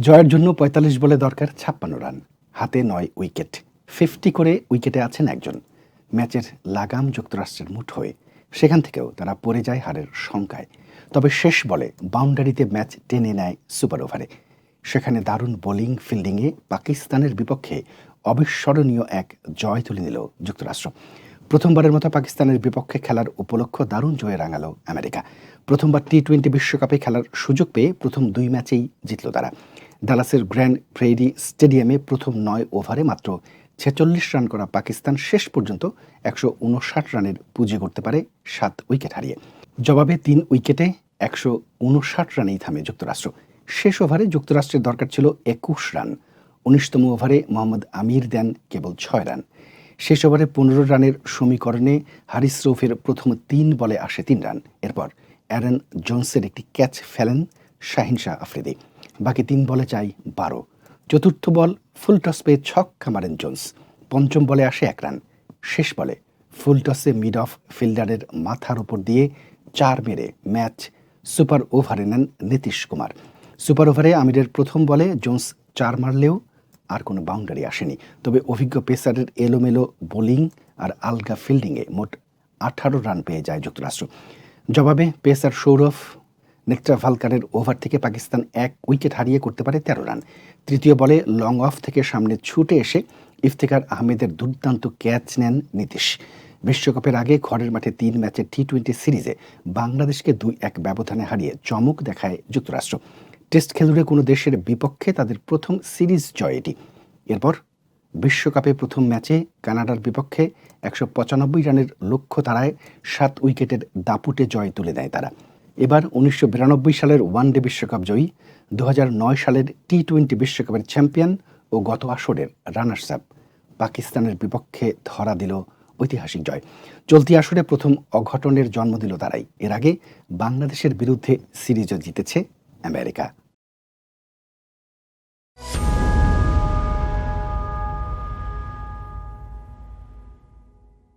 জয়ের জন্য পঁয়তাল্লিশ বলে দরকার ছাপ্পান্ন রান। হাতে নয় উইকেট। ফিফটি করে উইকেটে আছেন একজন। ম্যাচের লাগাম যুক্তরাষ্ট্রের মুঠোয় সেখান থেকেও তারা পড়ে যায় হারের শঙ্কায়। তবে শেষ বলে বাউন্ডারিতে ম্যাচ টেনে নেয় সুপার ওভারে। সেখানে দারুণ বোলিং ফিল্ডিংয়ে পাকিস্তানের বিপক্ষে অবিস্মরণীয় এক জয় তুলে নিল যুক্তরাষ্ট্র। প্রথমবারের মতো পাকিস্তানের বিপক্ষে খেলার উপলক্ষ দারুণ জয়ে রাঙালো আমেরিকা। প্রথমবার টি টোয়েন্টি বিশ্বকাপে খেলার সুযোগ পেয়ে প্রথম দুই ম্যাচেই জিতল তারা। ডালাসের গ্র্যান্ড প্রেরি স্টেডিয়ামে প্রথম নয় ওভারে মাত্র ছেচল্লিশ রান করা পাকিস্তান শেষ পর্যন্ত একশো উনষাট রানের পুঁজি করতে পারে সাত উইকেট হারিয়ে। জবাবে তিন উইকেটে একশো উনষাট রানেই থামে যুক্তরাষ্ট্র। শেষ ওভারে যুক্তরাষ্ট্রের দরকার ছিল একুশ রান। উনিশতম ওভারে মোহাম্মদ আমির দেন কেবল ছয় রান। শেষ ওভারে পনেরো রানের সমীকরণে হারিস রৌফের প্রথম তিন বলে আসে তিন রান। এরপর অ্যারন জোন্সের একটি ক্যাচ ফেলেন শাহিন শাহ আফ্রিদি। বাকি তিন বলে চাই বারো। চতুর্থ বল ফুল টস পেয়ে ছক্কা মারেন জোন্স। পঞ্চম বলে আসে এক রান। শেষ বলে ফুল টসে মিড অফ ফিল্ডারের মাথার উপর দিয়ে চার মেরে ম্যাচ সুপার ওভারে নেন নীতিশ কুমার। সুপার ওভারে আমিরের প্রথম বলে জোন্স চার মারলেও আর কোনো বাউন্ডারি আসেনি। তবে অভিজ্ঞ পেসারের এলোমেলো বোলিং আর আলগা ফিল্ডিংয়ে মোট আঠারো রান পেয়ে যায় যুক্তরাষ্ট্র। জবাবে পেসার সৌরভ নেকটা ভালকারের ওভার থেকে পাকিস্তান এক উইকেট হারিয়ে করতে পারে তেরো রান। তৃতীয় বলে লং অফ থেকে সামনে ছুটে এসে ইফতেখার আহমেদের দুর্দান্ত ক্যাচ নেন নীতিশ। বিশ্বকাপের আগে ঘরের মাঠে তিন ম্যাচের টি টোয়েন্টি সিরিজে বাংলাদেশকে দুই এক ব্যবধানে হারিয়ে চমক দেখায় যুক্তরাষ্ট্র। টেস্ট খেলুড়ে কোনো দেশের বিপক্ষে তাদের প্রথম সিরিজ জয় এটি। এরপর বিশ্বকাপে প্রথম ম্যাচে কানাডার বিপক্ষে একশো পঁচানব্বই রানের লক্ষ্য তারায় সাত উইকেটের দাপুটে জয় তুলে দেয় তারা। এবার উনিশশো বিরানব্বই সালের ওয়ানডে বিশ্বকাপ জয়ী দু হাজার নয় সালের টি টোয়েন্টি বিশ্বকাপের চ্যাম্পিয়ন ও গত আসরের রানার্স আপ পাকিস্তানের বিপক্ষে ধরা দিল ঐতিহাসিক জয়। চলতি আসরে প্রথম অঘটনের জন্ম দিল তারাই। এর আগে বাংলাদেশের বিরুদ্ধে সিরিজও জিতেছে আমেরিকা।